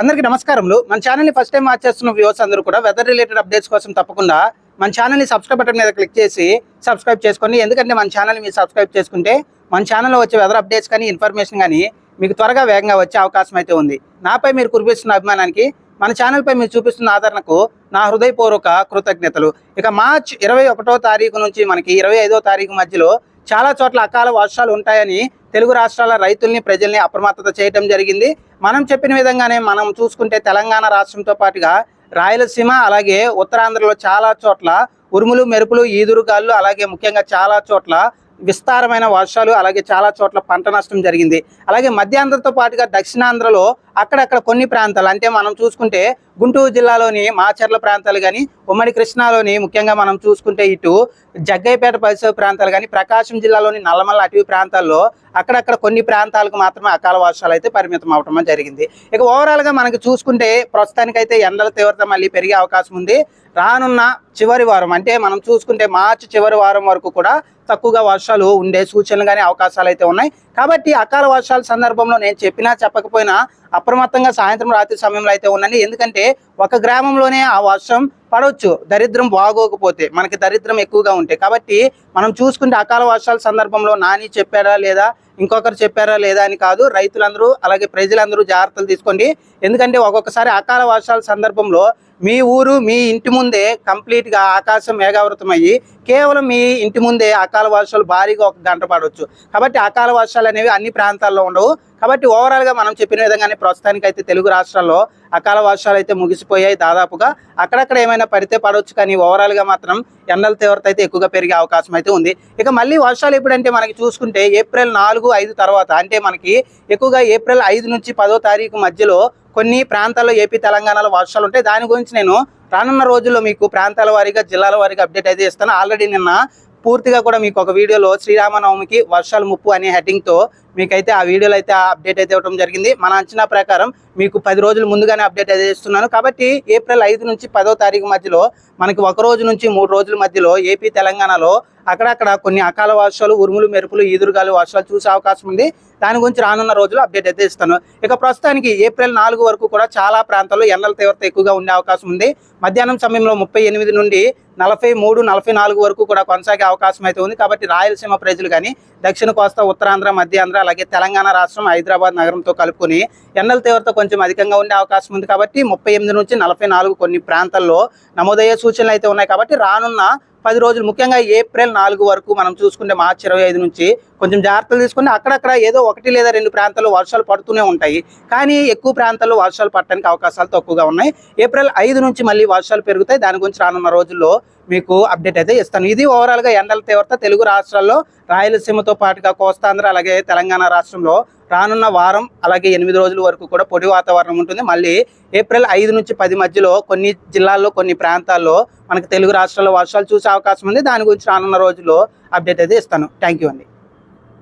అందరికీ నమస్కారములు. మన ఛానల్ని ఫస్ట్ టైం వాచ్ చేస్తున్న వ్యూవర్స్ అందరూ కూడా వెదర్ రిలేటెడ్ అప్డేట్స్ కోసం తప్పకుండా మన ఛానల్ని సబ్స్క్రైబ్ బటన్ మీద క్లిక్ చేసి సబ్స్క్రైబ్ చేసుకోండి. ఎందుకంటే మన ఛానల్ని మీరు సబ్స్క్రైబ్ చేసుకుంటే మన ఛానల్లో వచ్చే వెదర్ అప్డేట్స్ కానీ ఇన్ఫర్మేషన్ కానీ మీకు త్వరగా వేగంగా వచ్చే అవకాశం అయితే ఉంది. నాపై మీరు కురిపిస్తున్న అభిమానానికి మన ఛానల్పై మీరు చూపిస్తున్న ఆదరణకు నా హృదయపూర్వక కృతజ్ఞతలు. ఇక మార్చ్ ఇరవై ఒకటో తారీఖు నుంచి మనకి ఇరవై ఐదో తారీఖు మధ్యలో చాలా చోట్ల అకాల వర్షాలు ఉంటాయని తెలుగు రాష్ట్రాల రైతుల్ని ప్రజల్ని అప్రమత్తత చేయడం జరిగింది. మనం చెప్పిన విధంగానే మనం చూసుకుంటే తెలంగాణ రాష్ట్రంతో పాటుగా రాయలసీమ అలాగే ఉత్తరాంధ్రలో చాలా చోట్ల ఉరుములు మెరుపులు ఈదురుగాళ్ళు అలాగే ముఖ్యంగా చాలా చోట్ల విస్తారమైన వర్షాలు అలాగే చాలా చోట్ల పంట నష్టం జరిగింది. అలాగే మధ్యాంధ్రతో పాటుగా దక్షిణాంధ్రలో అక్కడక్కడ కొన్ని ప్రాంతాలు. అంటే మనం చూసుకుంటే గుంటూరు జిల్లాలోని మాచర్ల ప్రాంతాలు కానీ ఉమ్మడి కృష్ణాలోని ముఖ్యంగా మనం చూసుకుంటే ఇటు జగ్గైపేట పరిసర ప్రాంతాలు కానీ ప్రకాశం జిల్లాలోని నల్లమల్ల అటవీ ప్రాంతాల్లో అక్కడక్కడ కొన్ని ప్రాంతాలకు మాత్రమే అకాల వర్షాలు అయితే పరిమితం అవటం జరిగింది. ఇక ఓవరాల్గా మనకి చూసుకుంటే ప్రస్తుతానికైతే ఎండల తీవ్రత మళ్ళీ పెరిగే అవకాశం ఉంది. రానున్న చివరి వారం అంటే మనం చూసుకుంటే మార్చి చివరి వారం వరకు కూడా తక్కువగా వర్షాలు ఉండే సూచనలు కానీ అవకాశాలు అయితే ఉన్నాయి. కాబట్టి అకాల వర్షాల సందర్భంలో నేను చెప్పినా చెప్పకపోయినా అప్రమత్తంగా సాయంత్రం రాత్రి సమయంలో అయితే ఉండండి. ఎందుకంటే ఒక గ్రామంలోనే ఆ వర్షం పడవచ్చు దరిద్రం బాగోకపోతే మనకి దరిద్రం ఎక్కువగా ఉంటాయి కాబట్టి మనం చూసుకుంటే అకాల వర్షాల సందర్భంలో నాని చెప్పాడా లేదా ఇంకొకరు చెప్పారా లేదా అని కాదు. రైతులందరూ అలాగే ప్రజలందరూ జాగ్రత్తలు తీసుకోండి. ఎందుకంటే ఒక్కొక్కసారి అకాల వర్షాల సందర్భంలో మీ ఊరు మీ ఇంటి ముందే కంప్లీట్గా ఆకాశం మేఘావృతం అయ్యి కేవలం మీ ఇంటి ముందే అకాల వర్షాలు భారీగా ఒక గంట పడవచ్చు. కాబట్టి అకాల వర్షాలు అనేవి అన్ని ప్రాంతాల్లో ఉండవు. కాబట్టి ఓవరాల్గా మనం చెప్పిన విధంగానే ప్రస్తుతానికి అయితే తెలుగు రాష్ట్రాల్లో అకాల వర్షాలు అయితే ముగిసిపోయాయి దాదాపుగా. అక్కడక్కడ ఏమైనా పడితే పడవచ్చు. కానీ ఓవరాల్గా మాత్రం ఎండల తీవ్రత అయితే ఎక్కువగా పెరిగే అవకాశం అయితే ఉంది. ఇక మళ్ళీ వర్షాలు ఎప్పుడంటే మనకి చూసుకుంటే ఏప్రిల్ నాలుగు ఐదు తర్వాత అంటే మనకి ఎక్కువగా ఏప్రిల్ ఐదు నుంచి పదో తారీఖు మధ్యలో కొన్ని ప్రాంతాల్లో ఏపీ తెలంగాణలో వర్షాలు ఉంటాయి. దాని గురించి నేను రానున్న రోజుల్లో మీకు ప్రాంతాల వారీగా జిల్లాల వారీగా అప్డేట్ అయితే ఇస్తాను. ఆల్రెడీ నిన్న పూర్తిగా కూడా మీకు ఒక వీడియోలో శ్రీరామనవమికి వర్షాలు ముప్పు అనే హెడ్డింగ్తో మీకైతే ఆ వీడియోలో అయితే అప్డేట్ అయితే ఇవ్వడం జరిగింది. మన అంచనా ప్రకారం మీకు పది రోజులు ముందుగానే అప్డేట్ అయితే ఇస్తున్నాను. కాబట్టి ఏప్రిల్ ఐదు నుంచి పదో తారీఖు మధ్యలో మనకి ఒక రోజు నుంచి మూడు రోజుల మధ్యలో ఏపీ తెలంగాణలో అక్కడక్కడ కొన్ని అకాల వర్షాలు ఉరుములు మెరుపులు ఈదురుగాలు వర్షాలు చూసే అవకాశం ఉంది. దాని గురించి రానున్న రోజులు అప్డేట్ అయితే ఇస్తాను. ఇక ప్రస్తుతానికి ఏప్రిల్ నాలుగు వరకు కూడా చాలా ప్రాంతాల్లో ఎండల తీవ్రత ఎక్కువగా ఉండే అవకాశం ఉంది. మధ్యాహ్నం సమయంలో ముప్పై ఎనిమిది నుండి నలభై మూడు నలభై నాలుగు వరకు కూడా కొనసాగే అవకాశం అయితే ఉంది. కాబట్టి రాయలసీమ ప్రజలు కానీ దక్షిణ కోస్తా ఉత్తరాంధ్ర మధ్యాంధ్ర అలాగే తెలంగాణ రాష్ట్రం హైదరాబాద్ నగరంతో కలుపుకొని ఎండల తీవ్రత కొంచెం అధికంగా ఉండే అవకాశం ఉంది. కాబట్టి ముప్పై ఎనిమిది నుంచి నలభై నాలుగు కొన్ని ప్రాంతాల్లో నమోదయ్యే సూచనలు అయితే ఉన్నాయి. కాబట్టి రానున్న పది రోజులు ముఖ్యంగా ఏప్రిల్ నాలుగు వరకు మనం చూసుకుంటే మార్చి ఇరవై ఐదు నుంచి కొంచెం జాగ్రత్తలు తీసుకుని అక్కడక్కడ ఏదో ఒకటి లేదా రెండు ప్రాంతాల్లో వర్షాలు పడుతూనే ఉంటాయి. కానీ ఎక్కువ ప్రాంతాల్లో వర్షాలు పడటానికి అవకాశాలు తక్కువగా ఉన్నాయి. ఏప్రిల్ ఐదు నుంచి మళ్ళీ వర్షాలు పెరుగుతాయి. దాని గురించి రానున్న రోజుల్లో మీకు అప్డేట్ అయితే ఇస్తాను. ఇది ఓవరాల్గా ఎండల తీవ్రత తెలుగు రాష్ట్రాల్లో రాయలసీమతో పాటుగా కోస్తాంధ్ర అలాగే తెలంగాణ రాష్ట్రంలో రానున్న వారం అలాగే ఎనిమిది రోజుల వరకు కూడా పొడి వాతావరణం ఉంటుంది. మళ్ళీ ఏప్రిల్ ఐదు నుంచి పది మధ్యలో కొన్ని జిల్లాల్లో కొన్ని ప్రాంతాల్లో మనకు తెలుగు రాష్ట్రాల్లో వర్షాలు చూసే అవకాశం ఉంది. దాని గురించి రానున్న రోజుల్లో అప్డేట్ అయితే ఇస్తాను. థ్యాంక్ యూ అండి.